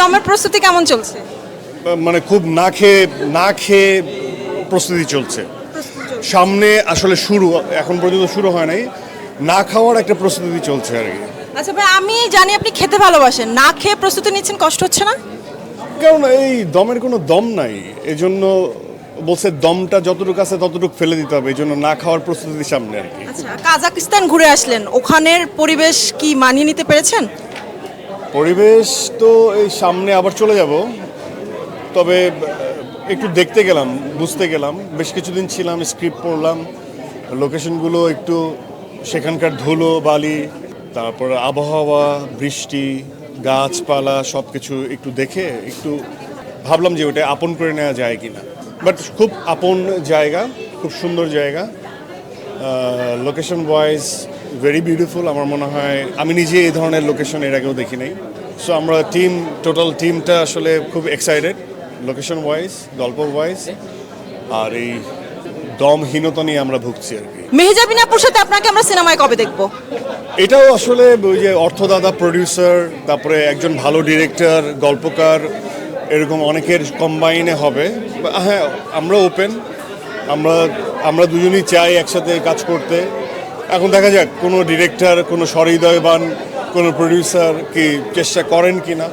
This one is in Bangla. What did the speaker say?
দমের প্রস্তুতি কেমন চলছে? মানে খুব না খেয়ে না খেয়ে প্রস্তুতি চলছে। সামনে আসলে শুরু এখন পর্যন্ত শুরু হয় নাই। না খাওয়ার একটা প্রস্তুতি চলছে আর কি। আচ্ছা ভাই আমি জানি আপনি খেতে ভালোবাসেন। না খেয়ে প্রস্তুতি নিচ্ছেন কষ্ট হচ্ছে না? কারণ এই দমের কোনো দম নাই। এজন্য বলছে দমটা যতটুকু আছে ততটুকু ফেলে দিতে হবে। এই জন্য না খাওয়ার প্রস্তুতি সামনে আর কি। আচ্ছা কাজাকিস্তান ঘুরে আসলেন। ওখানের পরিবেশ কি মানিয়ে নিতে পেরেছেন? পরিবেশ তো এই সামনে আবার চলে যাব। তবে একটু দেখতে গেলাম, বুঝতে গেলাম। বেশ কিছুদিন ছিলাম স্ক্রিপ্ট পড়লাম। লোকেশনগুলো একটু সেখানকার ধুলো, বালি, তারপর আবহাওয়া, বৃষ্টি, গাছপালা সব কিছু একটু দেখে একটু ভাবলাম যে ওটা আপন করে নেওয়া যায় কিনা। বাট খুব আপন জায়গা, খুব সুন্দর জায়গা। লোকেশন ওয়াইজ ভেরি বিউটিফুল আমার মনে হয় আমি নিজে এই ধরনের লোকেশন এর আগেও দেখি নাই। সো আমরা টিম টোটাল টিমটা আসলে খুব এক্সাইটেড লোকেশন ওয়াইজ গল্প ওয়াইজ আর এই দমহীনতা নিয়ে আমরা ভুগছি আর কি। মেহজাবিন আপুর সাথে আপনাকে আমরা সিনেমায় কবে দেখব? এটাও আসলে ওই যে অর্থদাতা প্রডিউসার তারপরে একজন ভালো ডিরেক্টর গল্পকার এরকম অনেকের কম্বাইনে হবে। হ্যাঁ আমরা ওপেন আমরা আমরা দুজনই চাই একসাথে কাজ করতে। এখন দেখা যাক কোনো ডিরেক্টর কোনো সহৃদয়বান কোনো প্রডিউসার কি চেষ্টা করেন কি না